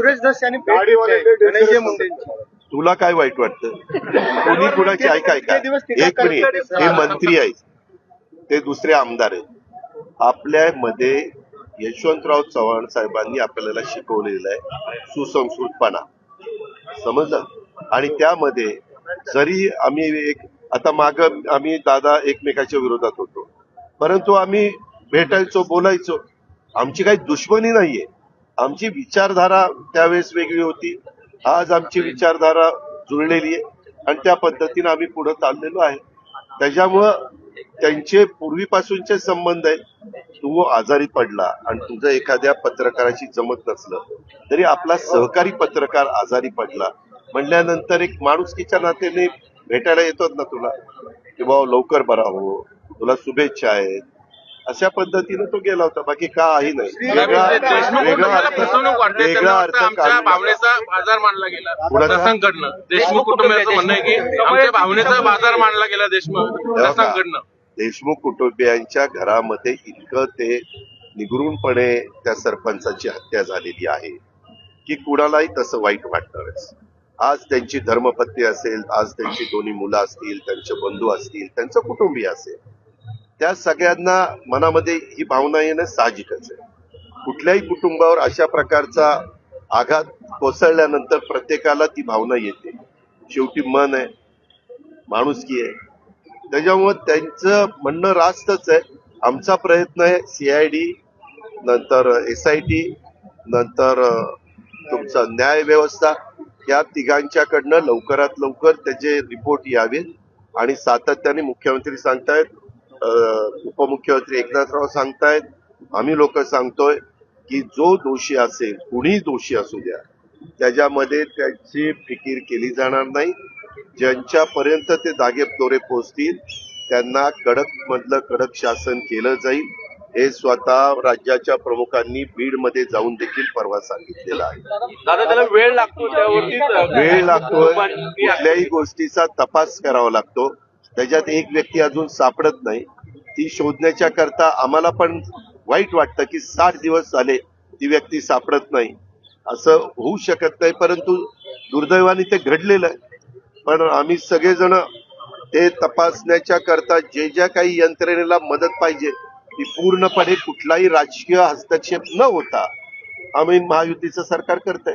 सुरेश धस यांनी आहे धनंजय मुंडेंची. तुला काय वाईट वाटतं? कोणी कुणाची ऐक ऐका. किती दिवस टीका एक मिनिट? हे मंत्री आहेत. ते दुसरे आमदार आहेत. आपल्यामध्ये यशवंतराव चव्हाण साहेबांनी आपल्याला शिकवलेलं आहे सुसंस्कृतपणा. समजलं? आणि त्यामध्ये जरी आम्ही एक आता माग आम्ही दादा एकमेकाच्या विरोधात होतो. परंतु आम्ही भेटायचो बोलायचो. आमची काही दुश्मनी नाहीये. आमची विचारधारा त्यावेळेस वेगळी होती. आज आमची विचारधारा जुळलेली आहे आणि त्या पद्धतीने आम्ही पुढे चाललेलो आहे. त्याच्यामुळं त्यांचे पूर्वीपासूनचे संबंध आहेत. तू आजारी पडला आणि तुझं एखाद्या पत्रकाराशी जमत नसलं तरी आपला सहकारी पत्रकार आजारी पडला म्हणल्यानंतर एक माणुसकीच्या नात्याने भेटायला येतोच ना तुला? की बाबा लवकर बरा हो. तुला शुभेच्छा आहेत. अशा पद्धतीने तो गेला होता. बाकी काही नाही. वेगळा देशमुख वेगळा कुटुंबाला अर्थ फसवणूक वाटते. वेगळा त्यांना अर्थ वाटतं आमच्या काढू नका. भावनेचा बाजार मांडला गेला. कुणाचा? प्रसंगकडनं देशमुख कुटुंबियाचं म्हणणं आहे की आमच्या भावनेचा बाजार मांडला गेला देशमुख. कुटुंबियांच्या घरामध्ये इतकं ते निगरूनपणे त्या सरपंचाची हत्या झालेली आहे की कुणालाही तसं वाईट वाटणारच. आज त्यांची धर्मपत्नी असेल आज त्यांची दोन्ही मुलं असतील त्यांचे बंधू असतील त्यांचं कुटुंबीय असेल. त्या सगळ्यांना मनामध्ये ही भावना येणं साहजिकच आहे. कुठल्याही कुटुंबावर अशा प्रकारचा आघात कोसळल्यानंतर प्रत्येकाला ती भावना येते. शेवटी मन आहे माणुसकी आहे. त्याच्यामुळे त्यांचं म्हणणं रास्तच आहे. आमचा प्रयत्न आहे सीआयडी नंतर एस आय टी नंतर तुमचा न्याय व्यवस्था या तिघांच्याकडनं लवकरात लवकर त्याचे रिपोर्ट यावेत. आणि सातत्याने मुख्यमंत्री सांगतायत उपमुख्यमंत्री एकनाथराव सांगतायत. आम्ही लोक सांगतोय की जो दोषी असेल कुणीही दोषी असू द्या त्याच्यामध्ये त्याची फिकीर केली जाणार नाही. ज्यांच्यापर्यंत ते दागे दोरे पोचतील त्यांना कडक मधलं कडक शासन केलं जाईल. हे स्वतः राज्याच्या प्रमुखांनी बीडमध्ये जाऊन देखील परवा सांगितलेलं आहे. दादा त्याला वेळ लागतो वेळ लागतोय. कुठल्याही गोष्टीचा तपास करावा लागतो. त्याच्यात एक व्यक्ती अजून सापडत नाही. ती शोधण्याच्या करता आम्हाला पण वाईट वाटतं की साठ दिवस झाले ती व्यक्ती सापडत नाही. असं होऊ शकत नाही परंतु दुर्दैवाने ते घडलेलं आहे. पण आम्ही सगळेजण ते तपासण्याच्या करता जे ज्या काही यंत्रणेला मदत पाहिजे ती पूर्णपणे कुठलाही राजकीय हस्तक्षेप न होता आम्ही महायुतीचं सरकार करतंय.